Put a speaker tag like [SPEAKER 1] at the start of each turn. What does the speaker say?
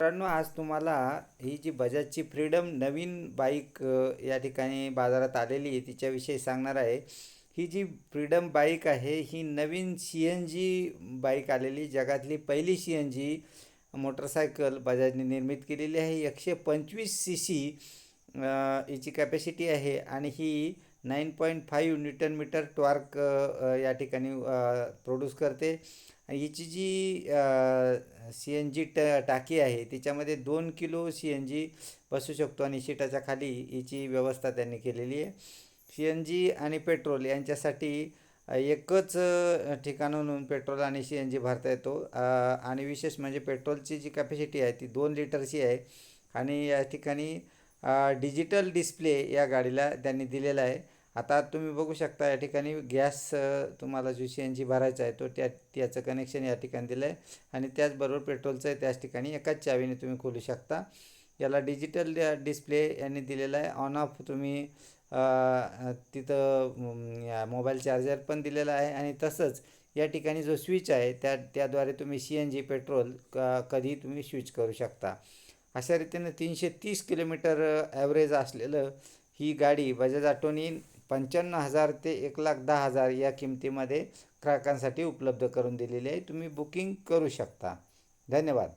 [SPEAKER 1] मित्रांनो आज तुम्हाला ही जी बजाजची फ्रीडम नवीन बाईक या ठिकाणी बाजारात आलेली आहे तिच्याविषयी सांगणार आहे. ही जी फ्रीडम बाईक आहे ही नवीन सी एन जी बाईक आलेली जगातली पहिली सी एन जी मोटरसायकल बजाजने निर्मित केलेली आहे. एकशे पंचवीस सी सी हिची कॅपॅसिटी आहे आणि ही nine point five newton metre torque या ठिकाणी प्रोड्यूस करते. हिची जी सी एन जी ट टाकी आहे तिच्यामध्ये दोन किलो सी एन जी बसू शकतो आणि शिटाच्या खाली हिची व्यवस्था त्यांनी केलेली आहे. सी एन जी आणि पेट्रोल यांच्यासाठी एकच अ, ठिकाणाहून पेट्रोल आणि सी एन जी भरता येतो. आणि विशेष म्हणजे पेट्रोलची जी कॅपॅसिटी आहे ती दोन लिटरची आहे. आणि या ठिकाणी डिजिटल डिस्प्ले या गाडीला त्यांनी दिलेला आहे. आता तुम्ही बघू शकता या ठिकाणी गॅस तुम्हाला जो सी एन जी भरायचा आहे तो त्या त्याचं कनेक्शन या ठिकाणी दिलं आहे आणि त्याचबरोबर पेट्रोलचं आहे त्याच ठिकाणी एकाच चावीने तुम्ही खोलू शकता. याला डिजिटल डिस्प्ले यांनी दिलेला आहे. ऑन ऑफ तुम्ही तिथं मोबाईल चार्जर पण दिलेला आहे. आणि तसंच या ठिकाणी जो स्विच आहे त्या त्याद्वारे तुम्ही सी एन जी पेट्रोल क कधी तुम्ही स्विच करू शकता. अशा रीतीनं तीनशे तीस किलोमीटर ॲव्हरेज असलेलं ही गाडी बजाज ऑटोनी पंच्याण्णव हजार ते एक लाख दहा हजार या किमतीमध्ये ग्राहकांसाठी उपलब्ध करून दिलेली आहे. तुम्ही बुकिंग करू शकता. धन्यवाद.